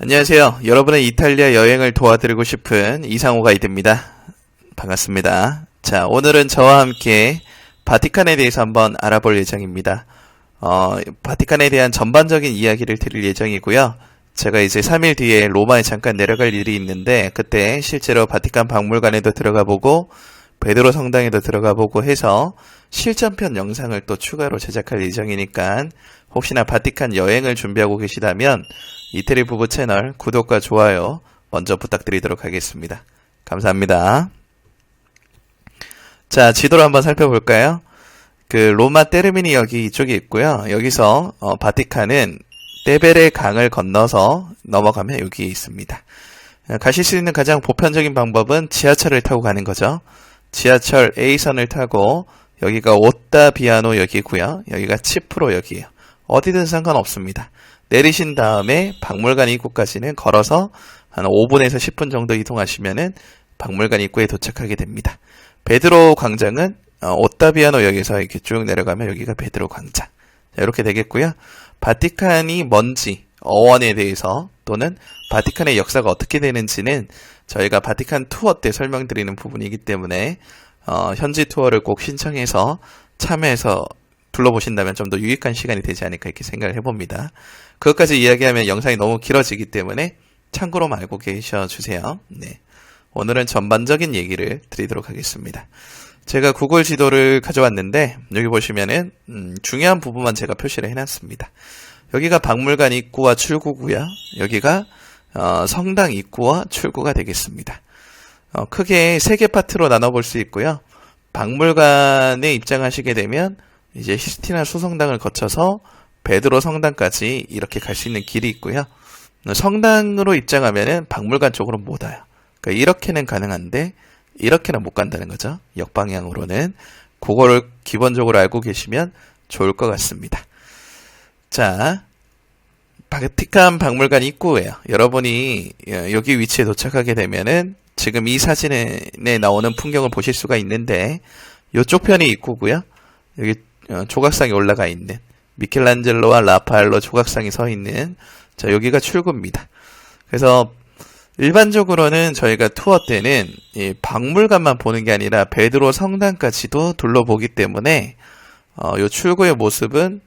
안녕하세요. 여러분의 이탈리아 여행을 도와드리고 싶은 이상호 가이드입니다. 반갑습니다. 자, 오늘은 저와 함께 바티칸에 대해서 한번 알아볼 예정입니다. 어, 바티칸에 대한 전반적인 이야기를 드릴 예정이고요. 제가 이제 3일 뒤에 로마에 잠깐 내려갈 일이 있는데 그때 실제로 바티칸 박물관에도 들어가 보고 베드로 성당에도 들어가 보고 해서 실전편 영상을 또 추가로 제작할 예정이니까 혹시나 바티칸 여행을 준비하고 계시다면 이태리 부부 채널 구독과 좋아요 먼저 부탁드리도록 하겠습니다. 감사합니다. 자, 지도를 한번 살펴볼까요? 그 로마 테르미니 여기 이쪽에 있고요. 여기서 어, 바티칸은 떼베레 강을 건너서 넘어가면 여기 있습니다. 어, 가실 수 있는 가장 보편적인 방법은 지하철을 타고 가는 거죠. 지하철 A선을 타고 여기가 오타비아노 역이고요. 여기가 치프로 역이에요. 어디든 상관없습니다. 내리신 다음에 박물관 입구까지는 걸어서 한 5분에서 10분 정도 이동하시면은 박물관 입구에 도착하게 됩니다. 베드로 광장은 어, 오타비아노 역에서 이렇게 쭉 내려가면 여기가 베드로 광장. 자, 이렇게 되겠고요. 바티칸이 뭔지 어원에 대해서 또는 바티칸의 역사가 어떻게 되는지는 저희가 바티칸 투어 때 설명드리는 부분이기 때문에 어, 현지 투어를 꼭 신청해서 참여해서 둘러보신다면 좀 더 유익한 시간이 되지 않을까 이렇게 생각을 해봅니다. 그것까지 이야기하면 영상이 너무 길어지기 때문에 참고로만 알고 계셔 주세요. 네. 오늘은 전반적인 얘기를 드리도록 하겠습니다. 제가 구글 지도를 가져왔는데 여기 보시면은 음, 중요한 부분만 제가 표시를 해놨습니다. 여기가 박물관 입구와 출구고요. 여기가 어, 성당 입구와 출구가 되겠습니다. 어, 크게 세 개 파트로 나눠볼 수 있고요. 박물관에 입장하시게 되면 이제 히스티나 수성당을 거쳐서 베드로 성당까지 이렇게 갈 수 있는 길이 있고요. 성당으로 입장하면은 박물관 쪽으로 못 와요. 그러니까 이렇게는 가능한데 이렇게는 못 간다는 거죠. 역방향으로는 그거를 기본적으로 알고 계시면 좋을 것 같습니다. 자, 바티칸 박물관 입구예요. 여러분이 여기 위치에 도착하게 되면은 지금 이 사진에 나오는 풍경을 보실 수가 있는데 이쪽 편이 입구고요. 여기 어, 조각상이 올라가 있는 미켈란젤로와 라파엘로 조각상이 서 있는 자 여기가 출구입니다. 그래서 일반적으로는 저희가 투어 때는 박물관만 보는 게 아니라 베드로 성당까지도 둘러보기 때문에 어, 요 출구의 모습은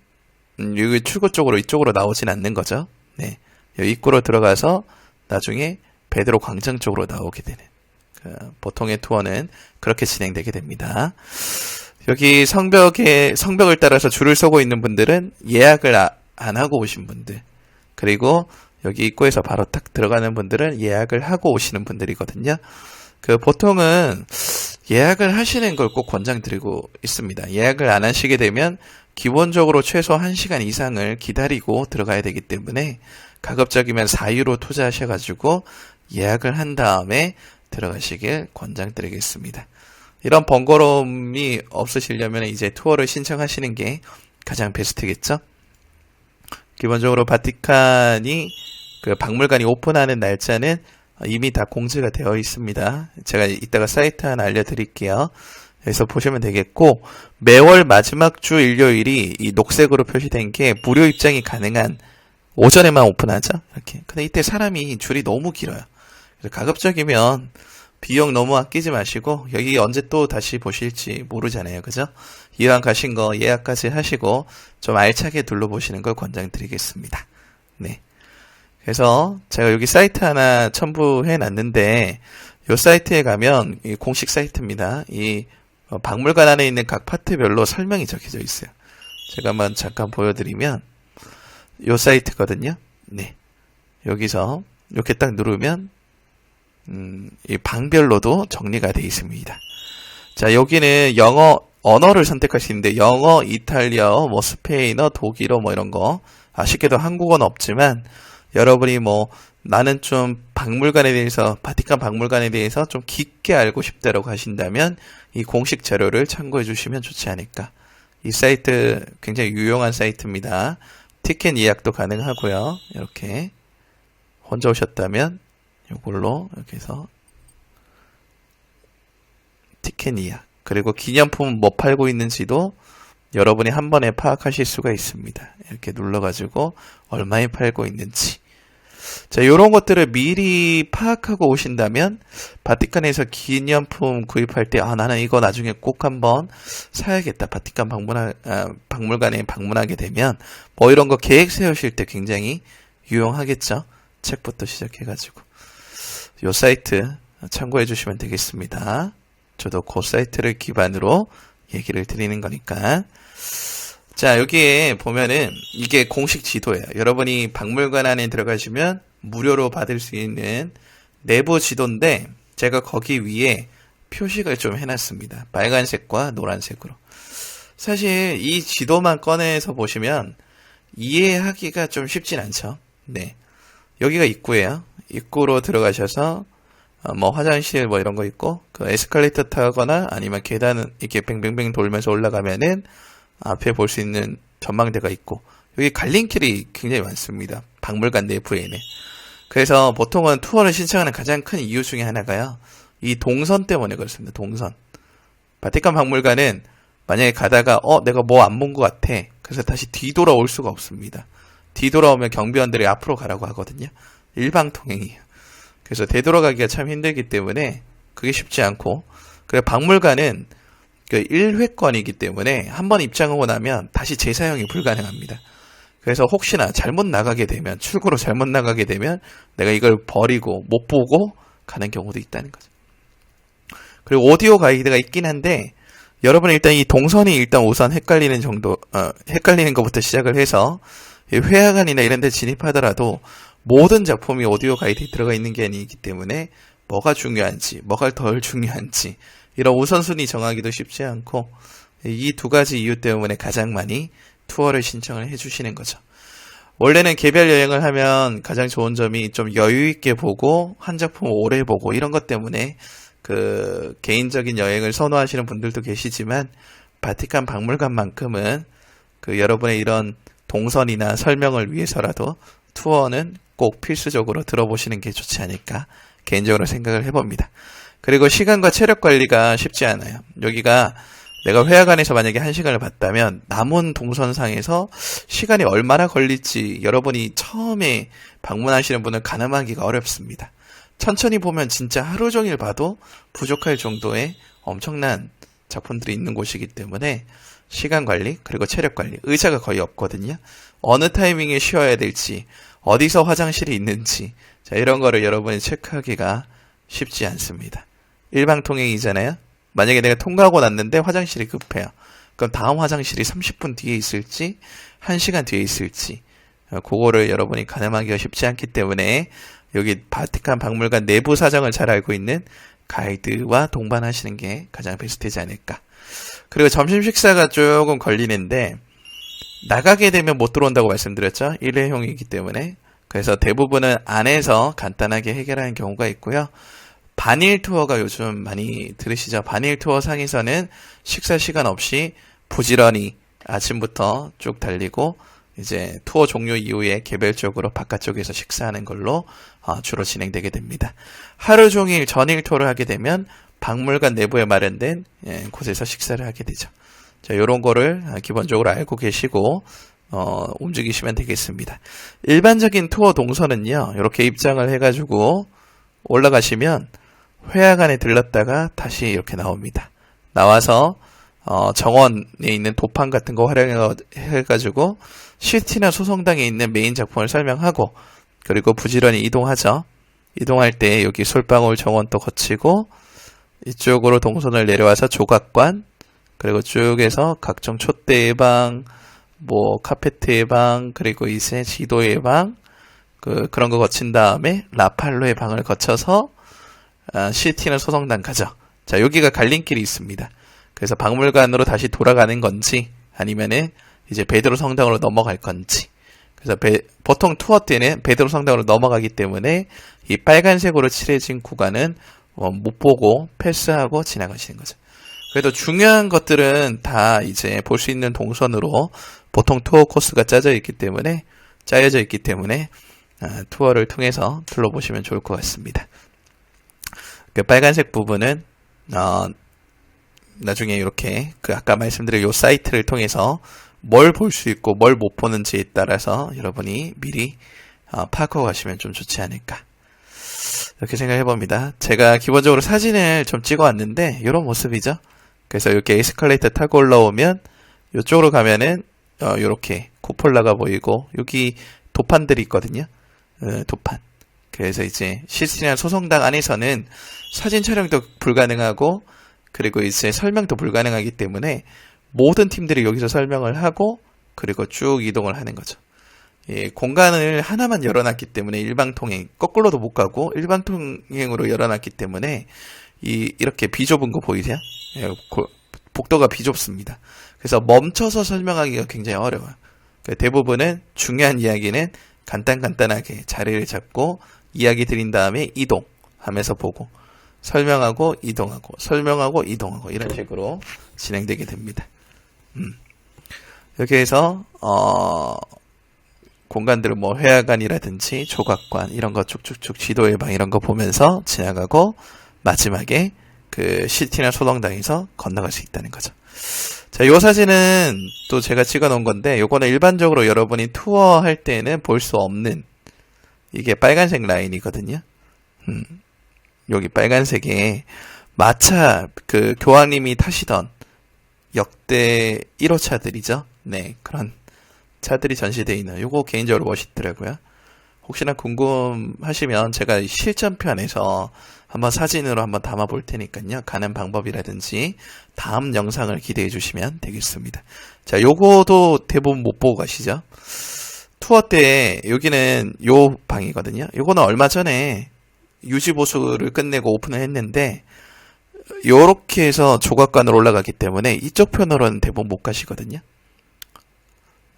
음, 여기 출구 쪽으로 이쪽으로 나오진 않는 거죠. 네, 입구로 들어가서 나중에 베드로 광장 쪽으로 나오게 되는 그 보통의 투어는 그렇게 진행되게 됩니다. 여기 성벽에 성벽을 따라서 줄을 서고 있는 분들은 예약을 아, 안 하고 오신 분들 그리고 여기 입구에서 바로 딱 들어가는 분들은 예약을 하고 오시는 분들이거든요. 그 보통은 예약을 하시는 걸 꼭 권장드리고 있습니다. 예약을 안 하시게 되면 기본적으로 최소 1시간 이상을 기다리고 들어가야 되기 때문에 가급적이면 4유로 투자하셔가지고 예약을 한 다음에 들어가시길 권장드리겠습니다. 이런 번거로움이 없으시려면 이제 투어를 신청하시는 게 가장 베스트겠죠? 기본적으로 바티칸이 그 박물관이 오픈하는 날짜는 이미 다 공지가 되어 있습니다. 제가 이따가 사이트 하나 알려드릴게요. 그래서 보시면 되겠고 매월 마지막 주 일요일이 이 녹색으로 표시된 게 무료 입장이 가능한 오전에만 오픈하죠. 이렇게. 근데 이때 사람이 줄이 너무 길어요. 가급적이면 비용 너무 아끼지 마시고 여기 언제 또 다시 보실지 모르잖아요. 그죠? 이왕 가신 거 예약까지 하시고 좀 알차게 둘러보시는 걸 권장드리겠습니다. 네. 그래서 제가 여기 사이트 하나 첨부해 놨는데 이 사이트에 가면 공식 사이트입니다. 이 박물관 안에 있는 각 파트별로 설명이 적혀져 있어요. 제가 한번 잠깐 보여드리면 이 사이트거든요. 네. 여기서 이렇게 딱 누르면 음, 이 방별로도 정리가 되어 있습니다. 자, 여기는 영어, 언어를 있는데, 영어, 이탈리아어, 뭐, 스페인어, 독일어, 뭐, 이런 거. 아쉽게도 한국어는 없지만, 여러분이 뭐, 나는 좀 박물관에 대해서, 바티칸 박물관에 대해서 좀 깊게 알고 싶다라고 하신다면, 이 공식 자료를 참고해 주시면 좋지 않을까. 이 사이트 굉장히 유용한 사이트입니다. 티켓 예약도 가능하고요. 이렇게. 혼자 오셨다면, 이걸로 이렇게 해서 티켓 이야 그리고 기념품 뭐 팔고 있는지도 여러분이 한 번에 파악하실 수가 있습니다. 이렇게 눌러가지고 얼마에 팔고 있는지. 자, 요런 것들을 미리 파악하고 오신다면, 바티칸에서 기념품 구입할 때, 아, 나는 이거 나중에 꼭 한번 사야겠다. 바티칸 방문하, 아, 박물관에 방문하게 되면, 뭐 이런 거 계획 세우실 때 굉장히 유용하겠죠? 책부터 시작해가지고. 요 사이트 참고해 주시면 되겠습니다. 저도 그 사이트를 기반으로 얘기를 드리는 거니까. 자, 여기에 보면은 이게 공식 지도예요. 여러분이 박물관 안에 들어가시면 무료로 받을 수 있는 내부 지도인데 제가 거기 위에 표식을 좀 해놨습니다. 빨간색과 노란색으로. 사실 이 지도만 꺼내서 보시면 이해하기가 좀 쉽진 않죠. 네. 여기가 입구예요. 입구로 들어가셔서 어, 뭐 화장실 뭐 이런 거 있고 그 에스컬레이터 타거나 아니면 계단 이렇게 뱅뱅뱅 돌면서 올라가면은 앞에 볼 수 있는 전망대가 있고 여기 갈림길이 굉장히 많습니다. 박물관 내부에는. 그래서 보통은 투어를 신청하는 가장 큰 이유 중에 하나가요. 이 동선 때문에 그렇습니다. 동선. 바티칸 박물관은 만약에 가다가 어 내가 뭐 안 본 것 같아. 그래서 다시 뒤돌아올 수가 없습니다. 뒤돌아오면 경비원들이 앞으로 가라고 하거든요. 일방통행이에요. 그래서 되돌아가기가 참 힘들기 때문에 그게 쉽지 않고 그래 박물관은 그 1회권이기 때문에 한 번 입장하고 나면 다시 재사용이 불가능합니다. 그래서 혹시나 잘못 나가게 되면 출구로 잘못 나가게 되면 내가 이걸 버리고 못 보고 가는 경우도 있다는 거죠. 그리고 오디오 가이드가 있긴 한데 여러분 일단 이 동선이 일단 우선 헷갈리는 정도 어, 헷갈리는 것부터 시작을 해서 회화관이나 이런 데 진입하더라도 모든 작품이 오디오 가이드에 들어가 있는 게 아니기 때문에 뭐가 중요한지, 뭐가 덜 중요한지 이런 우선순위 정하기도 쉽지 않고 이 두 가지 이유 때문에 가장 많이 투어를 신청을 해주시는 거죠. 원래는 개별 여행을 하면 가장 좋은 점이 좀 여유 있게 보고 한 작품 오래 보고 이런 것 때문에 그 개인적인 여행을 선호하시는 분들도 계시지만 바티칸 박물관만큼은 그 여러분의 이런 동선이나 설명을 위해서라도 투어는 꼭 필수적으로 들어보시는 게 좋지 않을까 개인적으로 생각을 해봅니다. 그리고 시간과 체력 관리가 쉽지 않아요. 여기가 내가 회화관에서 만약에 한 시간을 봤다면 남은 동선상에서 시간이 얼마나 걸릴지 여러분이 처음에 방문하시는 분은 가늠하기가 어렵습니다. 천천히 보면 진짜 하루 종일 봐도 부족할 정도의 엄청난 작품들이 있는 곳이기 때문에 시간 관리 그리고 체력 관리 의자가 거의 없거든요. 어느 타이밍에 쉬어야 될지 어디서 화장실이 있는지 자 이런 거를 여러분이 체크하기가 쉽지 않습니다. 일방 통행이잖아요. 만약에 내가 통과하고 났는데 화장실이 급해요. 그럼 다음 화장실이 30분 뒤에 있을지 1시간 뒤에 있을지 어, 그거를 여러분이 가늠하기가 쉽지 않기 때문에 여기 바티칸 박물관 내부 사정을 잘 알고 있는 가이드와 동반하시는 게 가장 베스트지 않을까. 그리고 점심 식사가 조금 걸리는데 나가게 되면 못 들어온다고 말씀드렸죠. 일회용이기 때문에. 그래서 대부분은 안에서 간단하게 해결하는 경우가 있고요. 반일 투어가 요즘 많이 들으시죠? 반일 투어 상에서는 식사 시간 없이 부지런히 아침부터 쭉 달리고 이제 투어 종료 이후에 개별적으로 바깥쪽에서 식사하는 걸로 어, 주로 진행되게 됩니다. 하루 종일 전일 투어를 하게 되면 박물관 내부에 마련된 예, 곳에서 식사를 하게 되죠. 자, 요런 거를 기본적으로 알고 계시고 어, 움직이시면 되겠습니다. 일반적인 투어 동선은요, 이렇게 입장을 해가지고 올라가시면 회화관에 들렀다가 다시 이렇게 나옵니다. 나와서 어, 정원에 있는 도판 같은 거 활용해가지고 시티나 소성당에 있는 메인 작품을 설명하고 그리고 부지런히 이동하죠. 이동할 때 여기 솔방울 정원도 거치고 이쪽으로 동선을 내려와서 조각관 그리고 쭉 해서 각종 촛대 예방, 뭐 카페트 예방, 그리고 이제 지도 예방, 그 그런 거 거친 다음에 라팔로의 방을 거쳐서 아, 시티는 소성당 가죠. 자 여기가 갈림길이 있습니다. 그래서 박물관으로 다시 돌아가는 건지 아니면은 이제 베드로 성당으로 넘어갈 건지. 그래서 베, 보통 투어 때는 베드로 성당으로 넘어가기 때문에 이 빨간색으로 칠해진 구간은 어, 못 보고 패스하고 지나가시는 거죠. 그래도 중요한 것들은 다 이제 볼 수 있는 동선으로 보통 투어 코스가 짜져 있기 때문에 짜여져 있기 때문에 아, 투어를 통해서 둘러보시면 좋을 것 같습니다. 그 빨간색 부분은 어, 나중에 이렇게 그 아까 말씀드린 요 사이트를 통해서 뭘 볼 수 있고 뭘 못 보는지에 따라서 여러분이 미리 어, 파악하고 가시면 좀 좋지 않을까. 이렇게 생각해 봅니다. 제가 기본적으로 사진을 좀 찍어 왔는데 이런 모습이죠. 그래서 이렇게 에스컬레이터 타고 올라오면 이쪽으로 가면은 어, 이렇게 쿠폴라가 보이고 여기 도판들이 있거든요. 어, 도판. 그래서 이제 시스티나 소송당 안에서는 사진 촬영도 불가능하고 그리고 이제 설명도 불가능하기 때문에 모든 팀들이 여기서 설명을 하고 그리고 쭉 이동을 하는 거죠. 예, 공간을 하나만 열어놨기 때문에 일방 통행 거꾸로도 못 가고 일방 통행으로 열어놨기 때문에 이 이렇게 비좁은 거 보이세요? 예, 고- 복도가 비좁습니다. 그래서 멈춰서 설명하기가 굉장히 어려워요. 그 대부분은 중요한 이야기는 간단간단하게 자리를 잡고 이야기 드린 다음에 이동하면서 보고 설명하고 이동하고 설명하고 이동하고 이런 식으로 진행되게 됩니다. 음. 이렇게 해서 어, 공간들을 뭐 회화관이라든지 조각관 이런 거 쭉쭉쭉 지도 예방 이런 거 보면서 지나가고 마지막에 그 시티나 소동당에서 건너갈 수 있다는 거죠. 자, 요 사진은 또 제가 찍어 놓은 건데 요거는 일반적으로 여러분이 투어 할 때는 볼 수 없는 이게 빨간색 라인이거든요. 음. 여기 빨간색에 마차 그 교황님이 타시던 역대 1호 차들이죠. 네, 그런 차들이 전시되어 있는 요거 개인적으로 멋있더라고요. 혹시나 궁금하시면 제가 실전편에서 한번 사진으로 한번 담아 볼 테니까요. 가는 방법이라든지 다음 영상을 기대해 주시면 되겠습니다. 자, 요거도 대부분 못 보고 가시죠. 투어 때 여기는 요 방이거든요. 요거는 얼마 전에 유지 보수를 끝내고 오픈을 했는데 요렇게 해서 조각관으로 올라가기 때문에 이쪽 편으로는 대부분 못 가시거든요.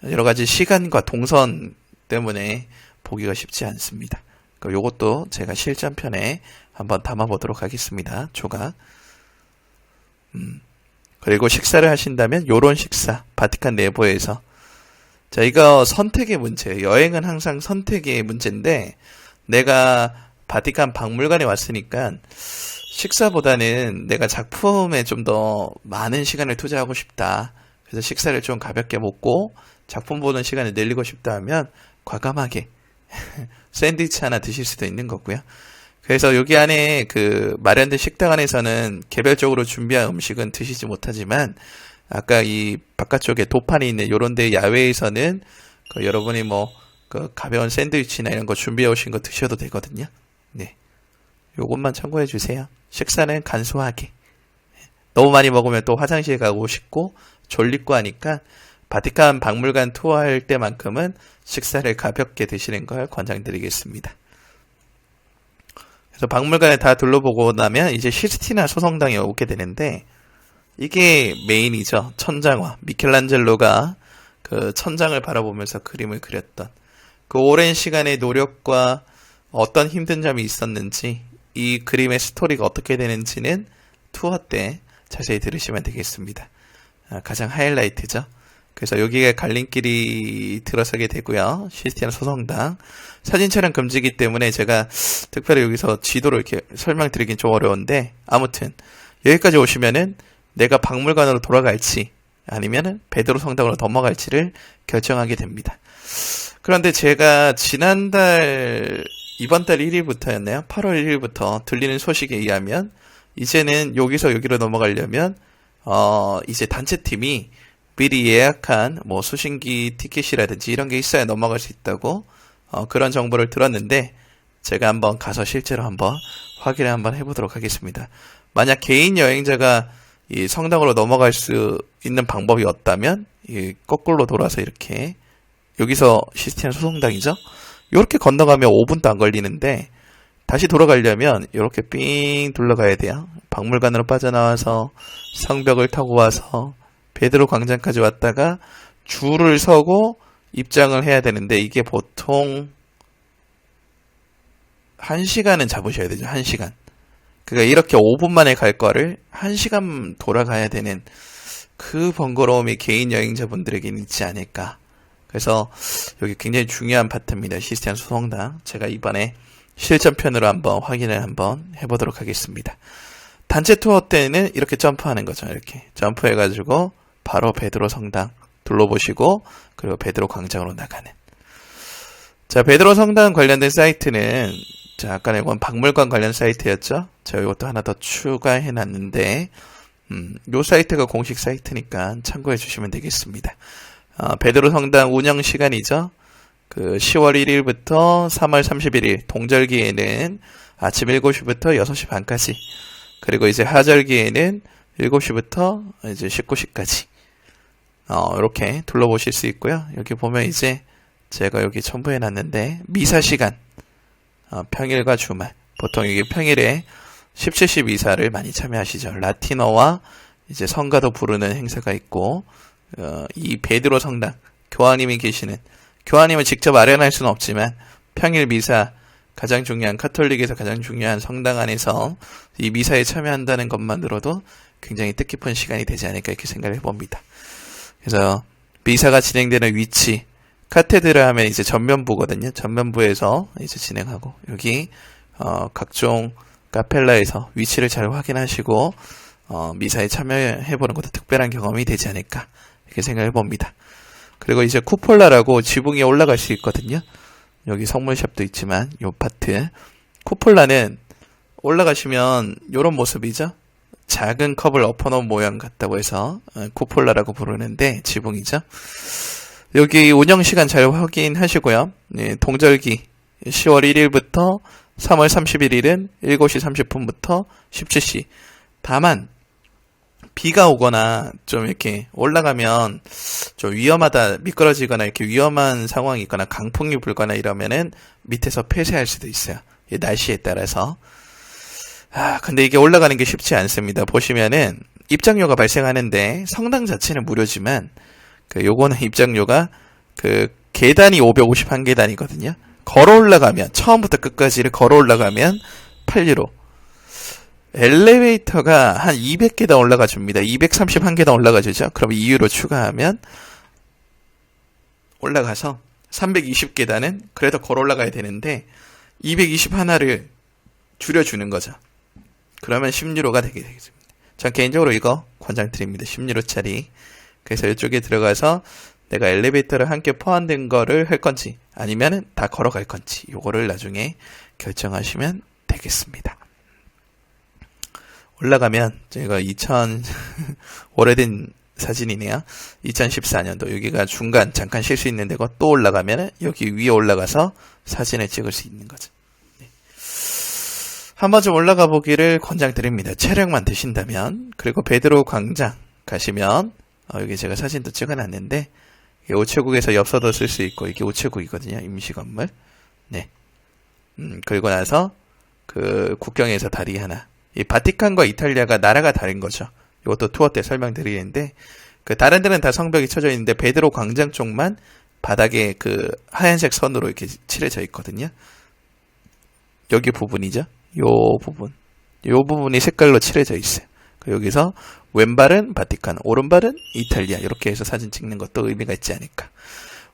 여러 가지 시간과 동선 때문에 보기가 쉽지 않습니다. 그 요것도 제가 실전편에 한번 담아보도록 하겠습니다. 조각. 음. 그리고 식사를 하신다면 요런 식사, 바티칸 내부에서 자, 이거 선택의 문제예요. 여행은 항상 선택의 문제인데 내가 바티칸 박물관에 왔으니까 식사보다는 내가 작품에 좀 더 많은 시간을 투자하고 싶다. 그래서 식사를 좀 가볍게 먹고 작품 보는 시간을 늘리고 싶다 하면 과감하게 샌드위치 하나 드실 수도 있는 거고요. 그래서 여기 안에 그 마련된 식당 안에서는 개별적으로 준비한 음식은 드시지 못하지만 아까 이 바깥쪽에 도판이 있는 요런 데 야외에서는 그 여러분이 뭐 그 가벼운 샌드위치나 이런 거 준비해 오신 거 드셔도 되거든요. 네. 요것만 참고해 주세요. 식사는 간소하게. 너무 많이 먹으면 또 화장실 가고 싶고 졸리고 하니까 바티칸 박물관 투어할 때만큼은 식사를 가볍게 드시는 걸 권장드리겠습니다. 그래서 박물관에 다 둘러보고 나면 이제 시스티나 소성당에 오게 되는데 이게 메인이죠. 천장화. 미켈란젤로가 그 천장을 바라보면서 그림을 그렸던 그 오랜 시간의 노력과 어떤 힘든 점이 있었는지 이 그림의 스토리가 어떻게 되는지는 투어 때 자세히 들으시면 되겠습니다. 아, 가장 하이라이트죠. 그래서 여기가 갈림길이 들어서게 되고요. 시스티안 소성당 사진 촬영 금지기 때문에 제가 특별히 여기서 지도를 이렇게 설명드리긴 좀 어려운데 아무튼 여기까지 오시면은 내가 박물관으로 돌아갈지 아니면은 베드로 성당으로 넘어갈지를 결정하게 됩니다. 그런데 제가 지난달 이번 달 1일부터였나요? 8월 1일부터 들리는 소식에 의하면 이제는 여기서 여기로 넘어가려면 어 이제 단체 팀이 미리 예약한 뭐 수신기 티켓이라든지 이런 게 있어야 넘어갈 수 있다고 어, 그런 정보를 들었는데 제가 한번 가서 실제로 한번 확인을 한번 해보도록 하겠습니다. 만약 개인 여행자가 이 성당으로 넘어갈 수 있는 방법이 없다면 이 거꾸로 돌아서 이렇게 여기서 시스티안 소성당이죠. 이렇게 건너가면 5분도 안 걸리는데 다시 돌아가려면 이렇게 삥 둘러가야 돼요. 박물관으로 빠져나와서 성벽을 타고 와서 베드로 광장까지 왔다가 줄을 서고 입장을 해야 되는데 이게 보통 1시간은 잡으셔야 되죠. 1시간. 그러니까 이렇게 5분 만에 갈 거를 1시간 돌아가야 되는 그 번거로움이 개인 여행자분들에게는 있지 않을까. 그래서 여기 굉장히 중요한 파트입니다. 시스티안 소성당. 제가 이번에 실전편으로 한번 확인을 한번 해보도록 하겠습니다. 단체 투어 때는 이렇게 점프하는 거죠. 이렇게 점프해가지고 바로 베드로 성당 둘러보시고 그리고 베드로 광장으로 나가는. 자, 베드로 성당 관련된 사이트는 자, 아까 내건 박물관 관련 사이트였죠. 자, 이것도 하나 더 추가해 놨는데 음, 요 사이트가 공식 사이트니까 참고해 주시면 되겠습니다. 어, 베드로 성당 운영 시간이죠. 그 10월 1일부터 3월 31일 동절기에는 아침 7시부터 6시 반까지 그리고 이제 하절기에는 7시부터 이제 19시까지 어, 이렇게 둘러보실 수 있고요. 여기 보면 이제 제가 여기 첨부해 놨는데 미사 시간 어, 평일과 주말 보통 이게 평일에 17시 미사를 많이 참여하시죠. 라틴어와 이제 성가도 부르는 행사가 있고 어, 이 베드로 성당 교황님이 계시는 교황님을 직접 아련할 수는 없지만 평일 미사 가장 중요한 카톨릭에서 가장 중요한 성당 안에서 이 미사에 참여한다는 것만으로도 굉장히 뜻깊은 시간이 되지 않을까 이렇게 생각을 해봅니다. 그래서 미사가 진행되는 위치 카테드라 하면 이제 전면부거든요. 전면부에서 이제 진행하고 여기 어, 각종 카펠라에서 위치를 잘 확인하시고 어, 미사에 참여해보는 것도 특별한 경험이 되지 않을까 이렇게 생각해 봅니다. 그리고 이제 쿠폴라라고 지붕 에 올라갈 수 있거든요. 여기 성물샵도 있지만 요 파트 쿠폴라는 올라가시면 이런 모습이죠. 작은 컵을 엎어놓은 모양 같다고 해서 어, 쿠폴라라고 부르는데 지붕이죠. 여기 운영 시간 잘 확인하시고요. 네, 동절기 10월 1일부터 3월 31일은 7시 30분부터 17시. 다만 비가 오거나 좀 이렇게 올라가면 좀 위험하다 미끄러지거나 이렇게 위험한 상황이 있거나 강풍이 불거나 이러면은 밑에서 폐쇄할 수도 있어요. 날씨에 따라서. 아, 근데 이게 올라가는 게 쉽지 않습니다. 보시면은 입장료가 발생하는데 성당 자체는 무료지만 그 요거는 입장료가 그 계단이 551계단이거든요. 걸어 올라가면 처음부터 끝까지를 걸어 올라가면 8유로. 엘리베이터가 한 200계단 올라가 줍니다. 231계단 올라가 주죠. 그럼 2유로 추가하면 올라가서 320계단은 그래도 걸어 올라가야 되는데 221를 줄여주는 거죠. 그러면 10유로가 되게 되겠습니다. 전 개인적으로 이거 권장드립니다. 10유로짜리. 그래서 이쪽에 들어가서 내가 엘리베이터를 함께 포함된 거를 할 건지 아니면 다 걸어갈 건지 요거를 나중에 결정하시면 되겠습니다. 올라가면 제가 2000 오래된 사진이네요. 2014년도 여기가 중간 잠깐 쉴 수 있는 데고 또 올라가면 여기 위에 올라가서 사진을 찍을 수 있는 거죠. 네. 한번 좀 올라가 보기를 권장드립니다. 체력만 드신다면 그리고 베드로 광장 가시면 어, 여기 제가 사진도 찍어놨는데 우체국에서 엽서도 쓸 수 있고 이게 우체국이거든요. 임시 건물. 네. 음, 그리고 나서 그 국경에서 다리 하나. 이 바티칸과 이탈리아가 나라가 다른 거죠. 이것도 투어 때 설명드리는데 그 다른 데는 다 성벽이 쳐져 있는데 베드로 광장 쪽만 바닥에 그 하얀색 선으로 이렇게 칠해져 있거든요. 여기 부분이죠. 요 부분. 요 부분이 색깔로 칠해져 있어요. 그 여기서 왼발은 바티칸, 오른발은 이탈리아 이렇게 해서 사진 찍는 것도 의미가 있지 않을까.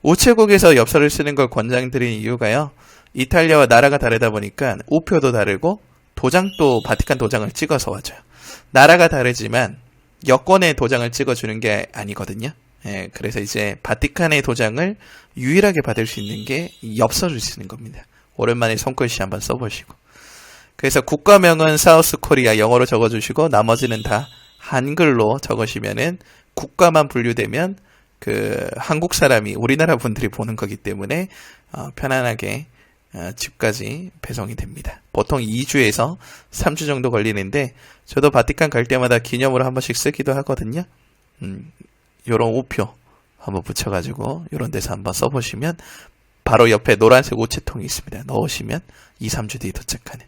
우체국에서 엽서를 쓰는 걸 권장드리는 이유가요. 이탈리아와 나라가 다르다 보니까 우표도 다르고 도장도 바티칸 도장을 찍어서 와줘요. 나라가 다르지만 여권의 도장을 찍어주는 게 아니거든요. 예, 그래서 이제 바티칸의 도장을 유일하게 받을 수 있는 게 엽서를 쓰는 겁니다. 오랜만에 손글씨 한번 써보시고. 그래서 국가명은 사우스 코리아 영어로 적어주시고 나머지는 다 한글로 적으시면은 국가만 분류되면 그 한국 사람이 우리나라 분들이 보는 거기 때문에 어, 편안하게 어, 집까지 배송이 됩니다. 보통 2주에서 3주 정도 걸리는데 저도 바티칸 갈 때마다 기념으로 한 번씩 쓰기도 하거든요. 음, 요런 우표 한번 붙여가지고 요런 데서 한번 써보시면 바로 옆에 노란색 우체통이 있습니다. 넣으시면 2, 3주 뒤에 도착하는.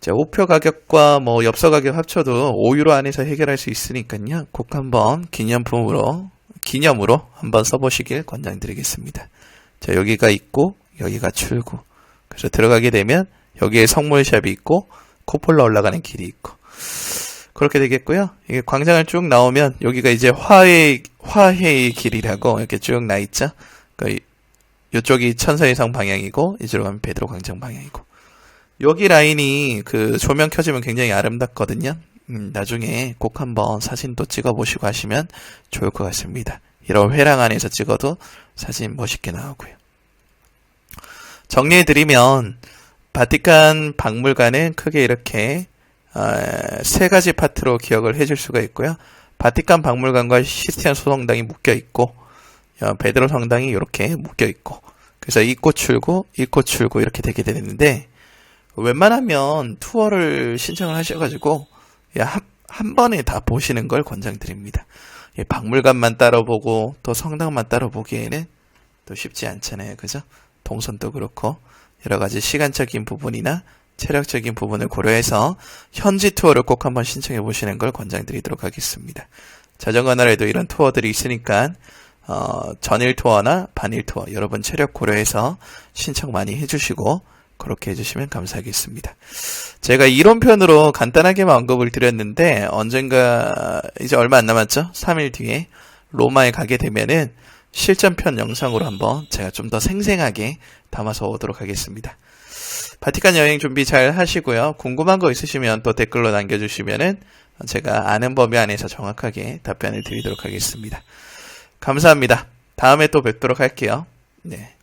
자, 우표 가격과 뭐 엽서 가격 합쳐도 5유로 안에서 해결할 수 있으니까요. 꼭 한번 기념품으로 기념으로 한번 써보시길 권장드리겠습니다. 자, 여기가 있고 여기가 출구. 그래서 들어가게 되면 여기에 성물샵이 있고 코폴라 올라가는 길이 있고 그렇게 되겠고요. 이게 광장을 쭉 나오면 여기가 이제 화해 화해의 길이라고 이렇게 쭉 나 있죠. 그 이쪽이 천사의성 방향이고 이쪽으로 가면 베드로 광장 방향이고 여기 라인이 그 조명 켜지면 굉장히 아름답거든요. 음, 나중에 꼭 한번 사진도 찍어 보시고 하시면 좋을 것 같습니다. 이런 회랑 안에서 찍어도 사진 멋있게 나오고요. 정리해드리면 바티칸 박물관은 크게 이렇게 어, 세 가지 파트로 기억을 해줄 수가 있고요. 바티칸 박물관과 시스티안 소성당이 묶여 있고 어, 베드로 성당이 이렇게 묶여 있고 그래서 입고 출구, 입고 출구 이렇게 되게 되는데 웬만하면 투어를 신청을 하셔가지고 야, 한, 한 번에 다 보시는 걸 권장드립니다. 예, 박물관만 따로 보고 또 성당만 따로 보기에는 또 쉽지 않잖아요. 그죠? 동선도 그렇고 여러 가지 시간적인 부분이나 체력적인 부분을 고려해서 현지 투어를 꼭 한번 신청해 보시는 걸 권장드리도록 하겠습니다. 자전거 날에도 이런 투어들이 있으니까 어, 전일 투어나 반일 투어 여러분 체력 고려해서 신청 많이 해주시고 그렇게 해주시면 감사하겠습니다. 제가 이론 편으로 간단하게만 언급을 드렸는데 언젠가 이제 얼마 안 남았죠? 3일 뒤에 로마에 가게 되면은 실전편 영상으로 한번 제가 좀 더 생생하게 담아서 오도록 하겠습니다. 바티칸 여행 준비 잘 하시고요. 궁금한 거 있으시면 또 댓글로 남겨주시면은 제가 아는 범위 안에서 정확하게 답변을 드리도록 하겠습니다. 감사합니다. 다음에 또 뵙도록 할게요. 네.